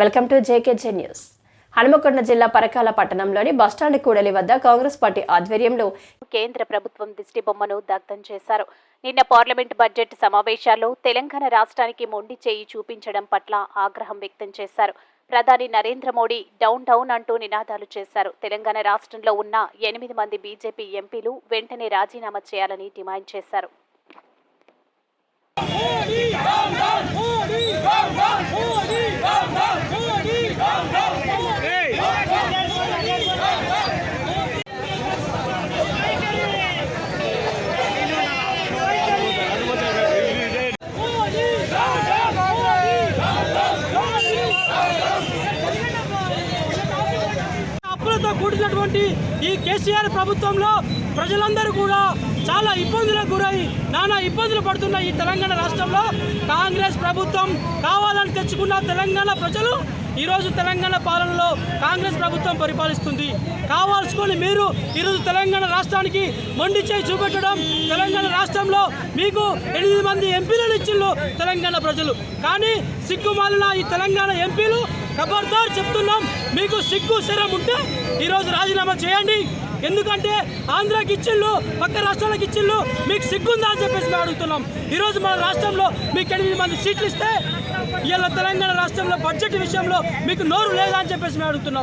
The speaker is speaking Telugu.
Welcome to JKJ news. Hanumakonda జిల్లా పరకాల పట్టణంలోని బస్టాండ్ కూడలి వద్ద కాంగ్రెస్ పార్టీ ఆధ్వర్యంలో కేంద్ర ప్రభుత్వం దిష్టి బొమ్మను దగ్ధం చేశారు. నిన్న పార్లమెంట్ బడ్జెట్ సమావేశాల్లో తెలంగాణ రాష్ట్రానికి మొండి చేయి చూపించడం పట్ల ఆగ్రహం వ్యక్తం చేశారు. ప్రధాని నరేంద్ర మోడీ డౌన్ డౌన్ అంటూ నినాదాలు చేశారు. తెలంగాణ రాష్ట్రంలో ఉన్న ఎనిమిది మంది బీజేపీ ఎంపీలు వెంటనే రాజీనామా చేయాలని డిమాండ్ చేశారు. కూడినటువంటి ఈ కేసీఆర్ ప్రభుత్వంలో ప్రజలందరూ కూడా చాలా ఇబ్బందులకు గురై నానా ఇబ్బందులు పడుతున్న ఈ తెలంగాణ రాష్ట్రంలో కాంగ్రెస్ ప్రభుత్వం కావాలని తెచ్చుకున్న తెలంగాణ ప్రజలు ఈరోజు తెలంగాణ పాలనలో కాంగ్రెస్ ప్రభుత్వం పరిపాలిస్తుంది. కావాల్సుకొని మీరు ఈరోజు తెలంగాణ రాష్ట్రానికి మొండి చేయి చూపెట్టడం తెలంగాణ రాష్ట్రంలో మీకు ఎనిమిది మంది ఎంపీలను ఇచ్చిళ్ళు తెలంగాణ ప్రజలు. కానీ సిగ్గుమాలిన ఈ తెలంగాణ ఎంపీలు ఖబర్దార్ చెప్తున్నాం. మీకు సిగ్గు శరం ఉంటే ఈరోజు రాజీనామా చేయండి. ఎందుకంటే ఆంధ్రాకి ఇచ్చిళ్ళు పక్క రాష్ట్రాలకు ఇచ్చిళ్ళు మీకు సిగ్గుందా అని చెప్పేసి మేము అడుగుతున్నాం. ఈరోజు మన రాష్ట్రంలో మీకు ఎనిమిది మంది సీట్లు ఇస్తే ఇవాళ తెలంగాణ రాష్ట్రంలో బడ్జెట్ విషయంలో మీకు నోరు లేదా అని చెప్పేసి మేము అడుగుతున్నాం.